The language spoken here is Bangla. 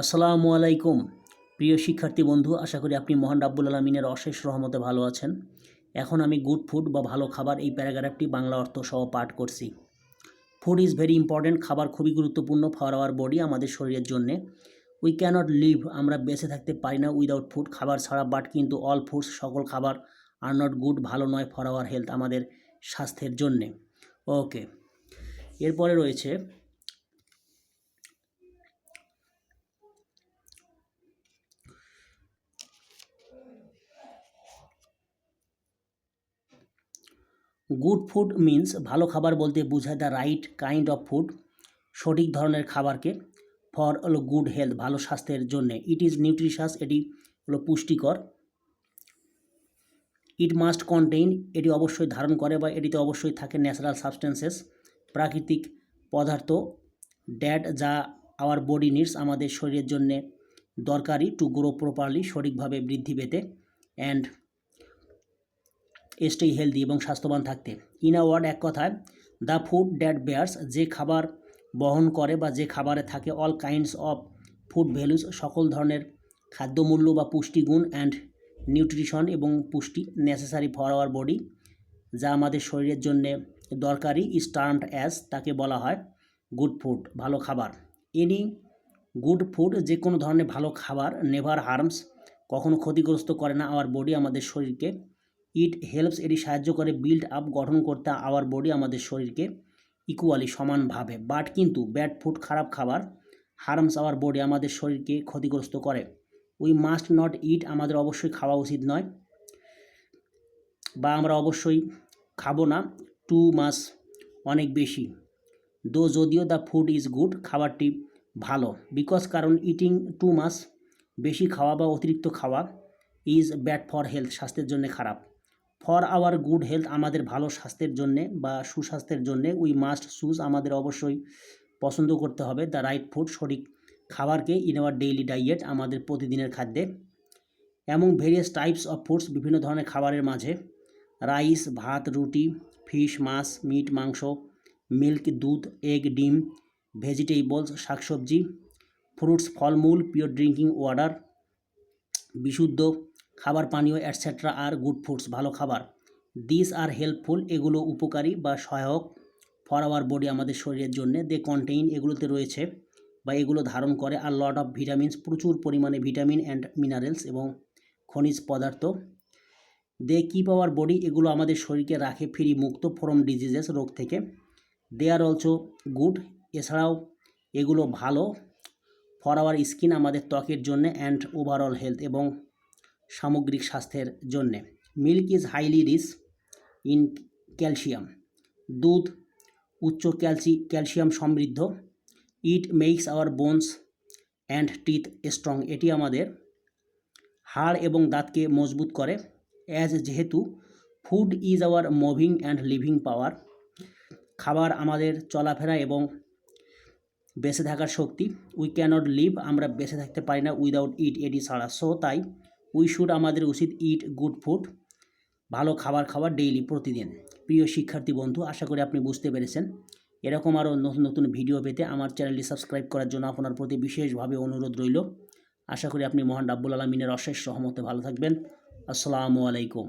আসসালামু আলাইকুম। প্রিয় শিক্ষার্থী বন্ধু, আশা করি আপনি মহান রাব্বুল আলমিনের অশেষ রহমতে ভালো আছেন। এখন আমি গুড ফুড বা ভালো খাবার এই প্যারাগ্রাফটি বাংলা অর্থ সহ পাঠ করছি। ফুড ইজ ভেরি ইম্পর্ট্যান্ট খাবার খুবই গুরুত্বপূর্ণ ফর আওয়ার বডি আমাদের শরীরের জন্যে। উই ক্যানট লিভ আমরা বেঁচে থাকতে পারি না উইদাউট ফুড খাবার ছাড়া বাট কিন্তু অল ফুডস সকল খাবার আর নট গুড ভালো নয় ফর আওয়ার হেলথ আমাদের স্বাস্থ্যের জন্যে। ওকে এরপরে রয়েছে গুড ফুড মিন্স ভালো খাবার বলতে বোঝায় the right kind of food, সঠিক ধরনের খাবারকে, ফর হলো গুড হেলথ, ভালো স্বাস্থ্যের জন্য। ইট ইজ নিউট্রিশাস, এটি হলো পুষ্টিকর। ইট মাস্ট কন্টেইন, এটি অবশ্যই ধারণ করে বা এটিতে অবশ্যই থাকে ন্যাচারাল সাবস্টেন্সেস, প্রাকৃতিক পদার্থ ড্যাট যা আওয়ার বডি নিডস, আমাদের শরীরের জন্যে দরকারি টু গ্রো প্রপারলি, সঠিকভাবে বৃদ্ধি পেতে। অ্যান্ড স্টে হেলদি এবং স্বাস্থ্যবান থাকতে। ইন আ ওয়ার্ড এক কথায় দ্য ফুড ড্যাট বেয়ার্স যে খাবার বহন করে বা যে খাবারে থাকে all kinds of food values সকল ধরনের খাদ্যমূল্য বা পুষ্টিগুণ অ্যান্ড নিউট্রিশন এবং পুষ্টি নেসেসারি ফর আওয়ার বডি যা আমাদের শরীরের জন্যে দরকারি টার্মড অ্যাজ তাকে বলা হয় গুড ফুড ভালো খাবার। এনি গুড ফুড যে কোনো ধরনের ভালো খাবার নেভার হার্মস কখনো ক্ষতিগ্রস্ত করে না আমার বডি আমাদের শরীরকে ইট হেল্পস, এটি সাহায্য করে বিল্ড আপ গঠন করতে আওয়ার বডি আমাদের শরীরকে ইকুয়ালি সমানভাবে বাট কিন্তু ব্যাড ফুড, খারাপ খাবার হার্মস আওয়ার বডি আমাদের শরীরকে ক্ষতিগ্রস্ত করে। উই মাস্ট নট ইট আমাদের অবশ্যই খাওয়া উচিত নয় বা আমরা অবশ্যই খাব না টু মাস অনেক বেশি। দো যদিও দ্য ফুড ইজ গুড খাবারটি ভালো বিকজ কারণ ইটিং টু মাস বেশি খাওয়া বা অতিরিক্ত খাওয়া ইজ ব্যাড ফর হেলথ স্বাস্থ্যের জন্য খারাপ। ফর আওয়ার গুড হেলথ আমাদের ভালো স্বাস্থ্যের জন্যে বা সুস্বাস্থ্যের জন্যে উই মাস্ট চুজ আমাদের অবশ্যই পছন্দ করতে হবে দ্য রাইট ফুড সঠিক খাবারকে ইন আওয়ার ডেইলি ডাইয়েট আমাদের প্রতিদিনের খাদ্যে। এবং ভেরিয়াস টাইপস অফ ফুডস বিভিন্ন ধরনের খাবারের মাঝে রাইস ভাত, রুটি ফিশ মাছ মিট মাংস মিল্ক দুধ এগ ডিম ভেজিটেবলস শাকসবজি ফ্রুটস ফলমূল পিওর ড্রিঙ্কিং ওয়াটার বিশুদ্ধ খাবার পানীয় অ্যাটসেট্রা আর গুড ফুডস ভালো খাবার। দিস আর হেল্পফুল এগুলো উপকারী বা সহায়ক ফর আওয়ার বডি আমাদের শরীরের জন্য। দে কন্টেইন এগুলোতে রয়েছে বা এগুলো ধারণ করে আর লট অফ ভিটামিনস প্রচুর পরিমাণে ভিটামিন অ্যান্ড মিনারেলস এবং খনিজ পদার্থ। দে কিপ আওয়ার বডি এগুলো আমাদের শরীরকে রাখে ফ্রি মুক্ত ফ্রম ডিজিজেস রোগ থেকে। দে আর অলসো গুড এছাড়াও এগুলো ভালো ফর আওয়ার স্কিন আমাদের ত্বকের জন্য অ্যান্ড ওভারঅল হেলথ এবং সামগ্রিক স্বাস্থ্যের জন্যে। Milk is highly rich in calcium. দুধ, উচ্চ ক্যালসি, ক্যালসিয়াম সমৃদ্ধ। It makes our bones and teeth strong. এটি আমাদের হাড় এবং দাঁতকে মজবুত করে। অ্যাজ যেহেতু food is our moving and living power. খাবার আমাদের চলাফেরা এবং বেঁচে থাকার শক্তি। উই ক্যানট লিভ, আমরা বেঁচে থাকতে পারি না উইদাউট ইট। এটি ছাড়া। সো তাই উই শুড আমাদের উচিত ইট গুড ফুড ভালো খাবার খাওয়া ডেইলি প্রতিদিন। প্রিয় শিক্ষার্থী বন্ধু, আশা করি আপনি বুঝতে পেরেছেন। এরকম আরও নতুন নতুন ভিডিও পেতে আমার চ্যানেলটি সাবস্ক্রাইব করার জন্য আপনার প্রতি বিশেষভাবে অনুরোধ রইল। আশা করি আপনি মহান রাব্বুল আলমিনের অশেষ সহমতে ভালো থাকবেন। আসসালামু আলাইকুম।